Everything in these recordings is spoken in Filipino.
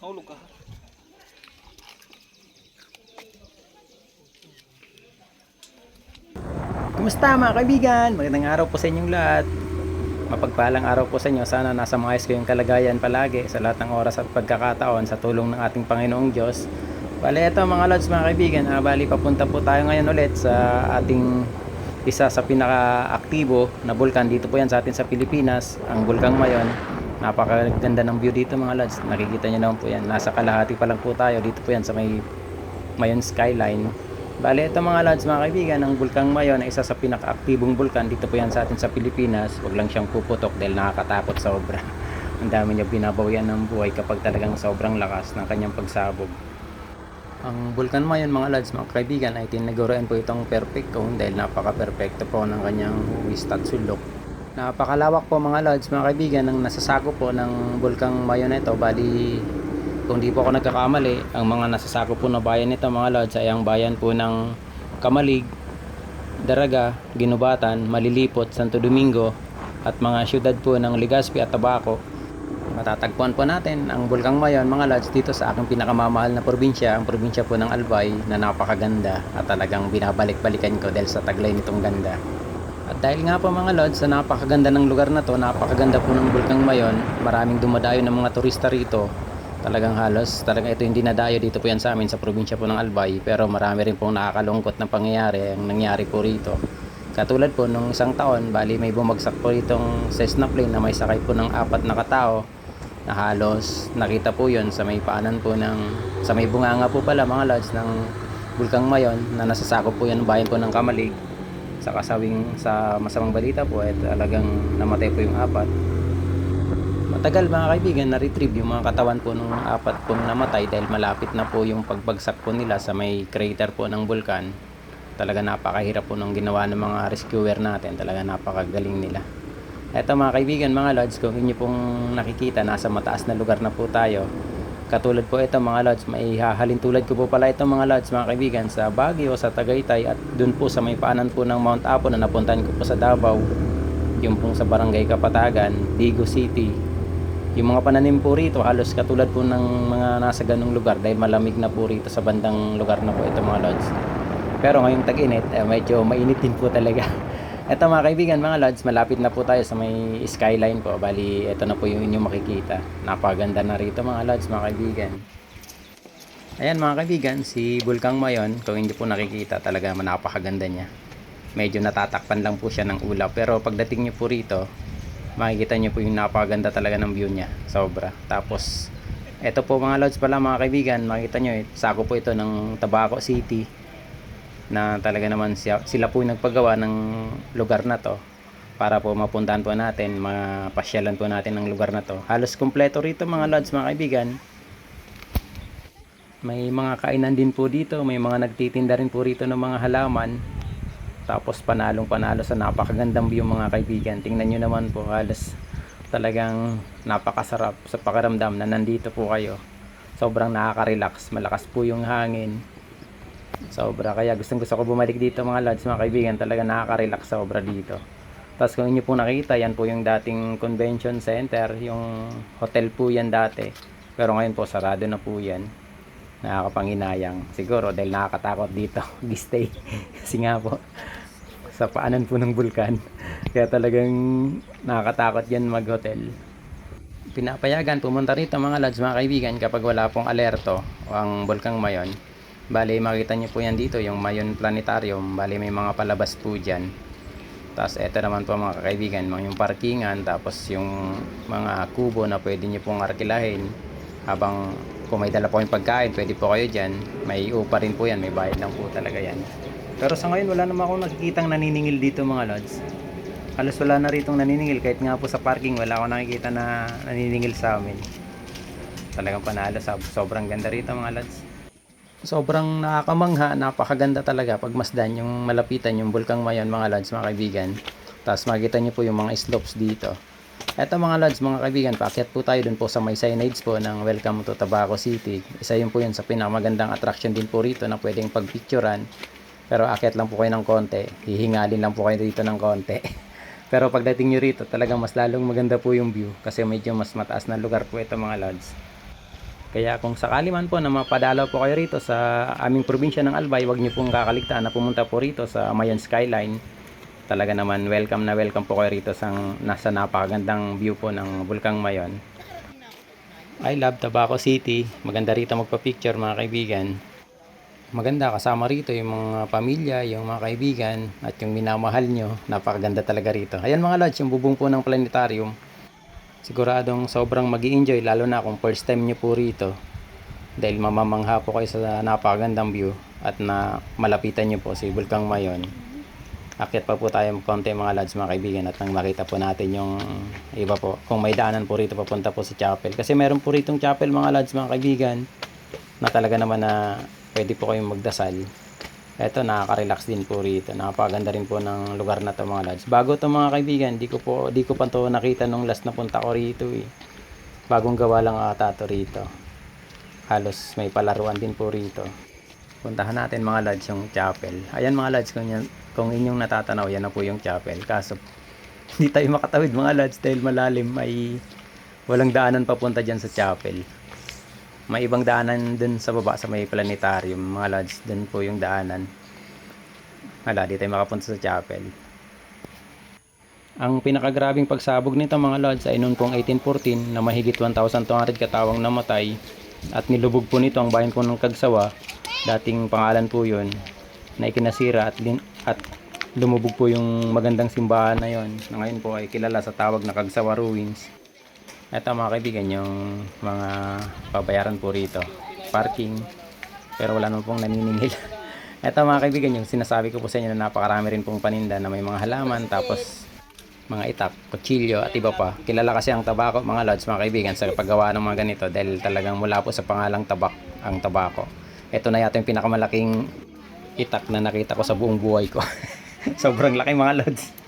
Nahulog ka. Kumusta mga kaibigan? Magandang araw po sa inyong lahat. Mapagpalang araw po sa inyo. Sana nasa maayos kayong kalagayan palagi sa lahat ng oras at pagkakataon sa tulong ng ating Panginoong Diyos. Bale, ito mga lods mga kaibigan. Ah, bali, papunta po tayo ngayon ulit sa ating isa sa pinaka-aktibo na bulkan. Dito po yan sa atin sa Pilipinas, ang Bulkang Mayon. Napakaganda ng view dito mga lods. Nakikita nyo naman po yan. Nasa kalahati pa lang po tayo. Dito po yan sa may Mayon Skyline. Bale, ito mga lads, mga kaibigan, ang Bulkang Mayon ay isa sa pinaka-aktibong bulkan dito po yan sa atin sa Pilipinas. Huwag lang siyang puputok dahil nakakatakot sobra. Ang dami niya binabawian ng buhay kapag talagang sobrang lakas ng kanyang pagsabog. Ang Bulkan Mayon mga lads, mga kaibigan, ay tinaguruan po itong perfect cone dahil napaka-perfecto po ng kanyang huwis at sulok. Napakalawak po mga lads, mga kaibigan, ang nasasako po ng Bulkang ito. Bali, kung di po ako nagkakamali, ang mga nasasako po na bayan nito mga lods ay ang bayan po ng Kamalig, Daraga, Ginubatan, Malilipot, Santo Domingo at mga syudad po ng Legazpi at Tabaco. Matatagpuan po natin ang Bulkang Mayon mga lods dito sa aking pinakamamahal na probinsya, ang probinsya po ng Albay na napakaganda at talagang binabalik-balikan ko dahil sa taglay nitong ganda. At dahil nga po mga lods sa napakaganda ng lugar na to, napakaganda po ng Bulkang Mayon, maraming dumadayo ng mga turista rito. Talagang halos talaga ito hindi nadayo dito po yan sa amin sa probinsya po ng Albay. Pero marami rin pong nakakalungkot na pangyayari ang nangyari po rito. Katulad po nung isang taon bali may bumagsak po itong Cessna plane na may sakay po ng apat na katao na halos nakita po yon sa may paanan po ng sa may bunganga po pala mga lods ng Bulkang Mayon na nasasakop po yan ng bayan po ng Kamalig sa kasawing sa masamang balita po ay talagang namatay po yung apat Matagal mga kaibigan na-retrieve yung mga katawan po ng apat pong namatay dahil malapit na po yung pagbagsak po nila sa may crater po ng bulkan. Talaga napakahirap po nung ginawa ng mga rescuer natin. Talaga napakagaling nila. Eto mga kaibigan, mga lods, kung inyo pong nakikita, nasa mataas na lugar na po tayo. Katulad po ito mga lods, may hahalin tulad ko po pala ito mga lods, mga kaibigan, sa Baguio, sa Tagaytay at dun po sa may paanan po ng Mount Apo na napuntahan ko po sa Davao. Yung pong sa Barangay Kapatagan, Digo City, yung mga pananim po rito halos katulad po ng mga nasa ganung lugar dahil malamig na po rito sa bandang lugar na po ito mga lods pero ngayong tag-init eh, medyo mainit din po talaga ito mga kaibigan mga lods malapit na po tayo sa may skyline po. Bali ito na po yung inyong makikita. Napaganda na rito mga lods mga kaibigan. Ayan mga kaibigan si Bulkang Mayon kung hindi po nakikita talaga napakaganda niya. Medyo natatakpan lang po siya ng ulap pero pagdating niyo po rito makikita nyo po yung napakaganda talaga ng view niya. Sobra. Tapos eto po mga lods pala mga kaibigan makikita nyo eh, sako po ito ng Tabaco City na talaga naman siya, sila po yung nagpagawa ng lugar na to para po mapuntahan po natin mapasyalan po natin ng lugar na to. Halos kumpleto rito mga lods mga kaibigan. May mga kainan din po dito may mga nagtitinda rin po rito ng mga halaman. Tapos panalong panalo sa napakagandang view mga kaibigan. Tingnan nyo naman po halos talagang napakasarap sa pakiramdam na nandito po kayo. Sobrang nakaka-relax malakas po yung hangin sobra. Kaya gustong gusto ko bumalik dito mga lads mga kaibigan. Talaga nakaka-relax sobra dito. Tapos kung inyo po nakita yan po yung dating convention center yung hotel po yan dati. Pero ngayon po sarado na po yan. Nakakapanginayang siguro dahil nakakatakot dito stay kasi nga po sa paanan po ng bulkan. Kaya talagang nakakatakot yan mag hotel pinapayagan pumunta rito mga lads mga kaibigan kapag wala pong alerto ang bulkang mayon bali makita nyo po yan dito yung mayon planetarium bali may mga palabas po dyan tapos eto naman po mga kaibigan yung parkingan tapos yung mga kubo na pwede nyo pong arkilahin habang kung may dala po kayong pagkain, pwede po kayo dyan. May upa rin po yan, may bayad lang po talaga yan. Pero sa ngayon, wala naman akong nakikitang naniningil dito mga lods. Halos wala na ritong naniningil, kahit nga po sa parking, wala akong nakikita na naniningil sa amin. Talagang panalo, sobrang ganda rito mga lods. Sobrang nakakamangha, napakaganda talaga pag masdan yung malapitan yung Bulkang Mayon mga lods, mga kaibigan. Tapos makikita nyo po yung mga slopes dito. Eto mga lads, mga kaibigan, paakyat po tayo dun po sa may signage po ng Welcome to Tabaco City. Isa yun po yun sa pinakamagandang attraction din po rito na pwedeng pagpicturan. Pero akyat lang po kayo ng konti. Hihingalin lang po kayo dito ng konti. Pero pagdating nyo rito, talagang mas lalong maganda po yung view kasi medyo mas mataas na lugar po ito mga lads. Kaya kung sakali man po na mapadalaw po kayo rito sa aming probinsya ng Albay, huwag niyo pong kakaligtaan na pumunta po rito sa Mayon Skyline. Talaga naman welcome na welcome po kayo rito sa nasa napakagandang view po ng Bulkang Mayon. I love Tabaco City. Maganda rito magpa-picture mga kaibigan. Maganda kasama rito yung mga pamilya, yung mga kaibigan at yung minamahal nyo. Napakaganda talaga rito. Ayan mga lads, yung bubong po ng planetarium. Siguradong sobrang mag enjoy lalo na kung first time nyo po rito. Dahil mamamangha po kayo sa napakagandang view at na malapitan nyo po si Bulkang Mayon. Akyat pa po tayo konti mga lads mga kaibigan at nang makita po natin yung iba po. Kung may daanan po rito papunta po sa chapel. Kasi meron po ritong chapel mga lads mga kaibigan na talaga naman na pwede po kayong magdasal. Eto, nakaka-relax din po rito. Napakaganda rin po ng lugar na to mga lads. Bago to mga kaibigan, di ko po di ko pa to nakita nung last na punta ko rito eh. Bagong gawa lang ata to rito. Halos may palaruan din po rito. Puntahan natin mga lads yung chapel. Ayan mga lads, kung, yan, kung inyong natatanaw, yan na po yung chapel. Kaso, hindi tayo makatawid mga lads dahil malalim. May walang daanan papunta dyan sa chapel. May ibang daanan dun sa baba sa may planetarium. Mga lads, dun po yung daanan. Wala, di tayo makapunta sa chapel. Ang pinakagrabing pagsabog nito mga lods ay noon pong 1814 na mahigit 1,200 katawang namatay at nilubog po nito ang bayan po ng Kagsawa dating pangalan po yun na ikinasira at, lin- at lumubog po yung magandang simbahan na yon na ngayon po ay kilala sa tawag na Kagsawa Ruins ito mga kaibigan yung mga pabayaran po rito parking pero wala naman pong naniningil ito mga kaibigan yung sinasabi ko po sa inyo na napakarami rin pong paninda na may mga halaman tapos mga itak, kutsilyo at iba pa. Kilala kasi ang tabako mga lods mga kaibigan sa paggawa ng mga ganito dahil talagang mula po sa pangalang tabak ang tabako. Ito na yata yung pinakamalaking itak na nakita ko sa buong buhay ko. Sobrang laki mga lods.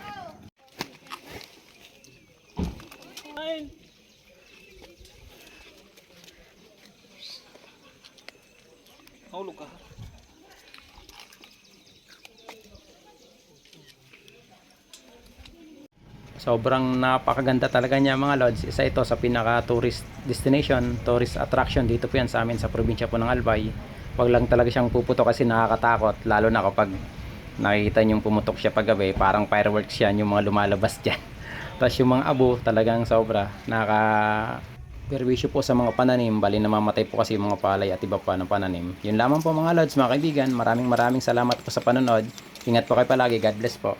Mahulog ka. Sobrang napakaganda talaga niya mga lods. Isa ito sa pinaka tourist destination, tourist attraction dito po yan sa amin sa probinsya po ng Albay. Wag lang talaga siyang puputok kasi nakakatakot lalo na kapag nakikita niyong pumutok siya paggabi, parang fireworks yan yung mga lumalabas diyan. Tapos yung mga abo talagang sobra naka perwisyo po sa mga pananim, bali namamatay po kasi mga palay at iba pa ng pananim. Yun lamang po mga lods, mga kaibigan. Maraming maraming salamat po sa panonood. Ingat po kayo palagi. God bless po.